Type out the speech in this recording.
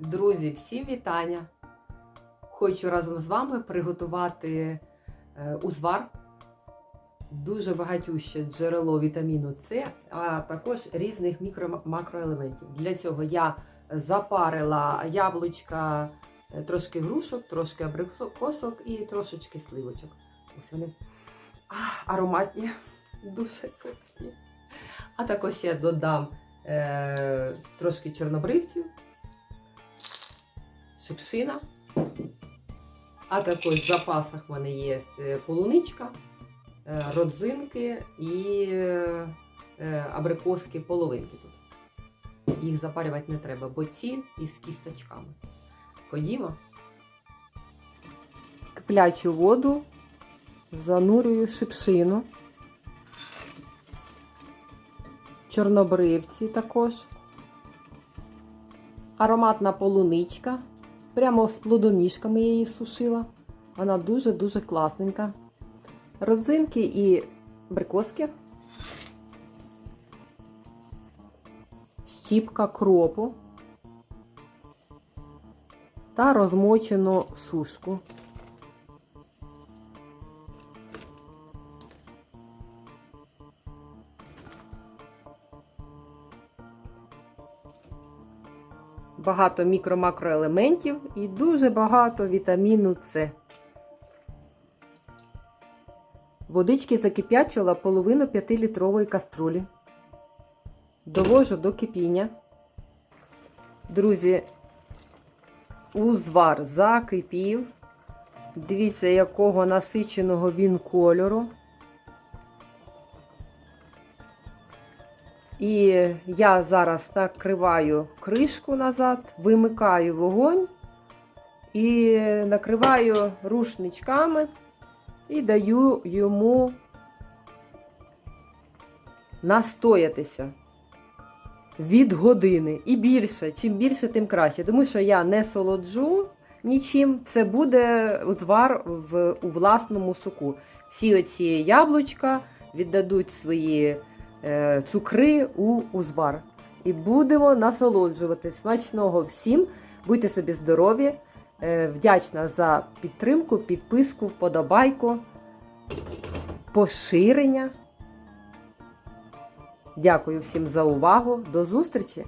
Друзі, всім вітання! Хочу разом з вами приготувати е, узвар, дуже багатюще джерело вітаміну С, а також різних мікро-макроелементів. Для цього я запарила яблучка, е, трошки грушок, трошки абрикосок і трошечки сливочок. Ось вони ароматні, дуже класні. А також я додам е, трошки чорнобривців шипшина. А також в запасах в мене є е, полуничка, е, родзинки і е, абрикоски половинки тут. Їх запарювати не треба, бо ці із кісточками. Ходімо. Киплячу воду, занурюю шипшину, чорнобривці також, ароматна полуничка. Прямо з плодоніжками я її сушила. Вона дуже-дуже класненька. Родзинки і брикоски. Щіпка кропу та розмочену сушку. Багато мікро-макроелементів і дуже багато вітаміну С. Водички закип'ячила половину 5-літрової каструлі. Довожу до кипіння. Друзі, узвар закипів. Дивіться, якого насиченого він кольору. І я зараз накриваю кришку назад, вимикаю вогонь і накриваю рушничками і даю йому настоятися від години. І більше, чим більше, тим краще. Тому що я не солоджу нічим, це буде узвар в, у власному соку. Всі оці яблучка віддадуть свої цукри у узвар. І будемо насолоджувати. Смачного всім. Будьте собі здорові. Е, вдячна за підтримку, підписку, вподобайку, поширення. Дякую всім за увагу. До зустрічі!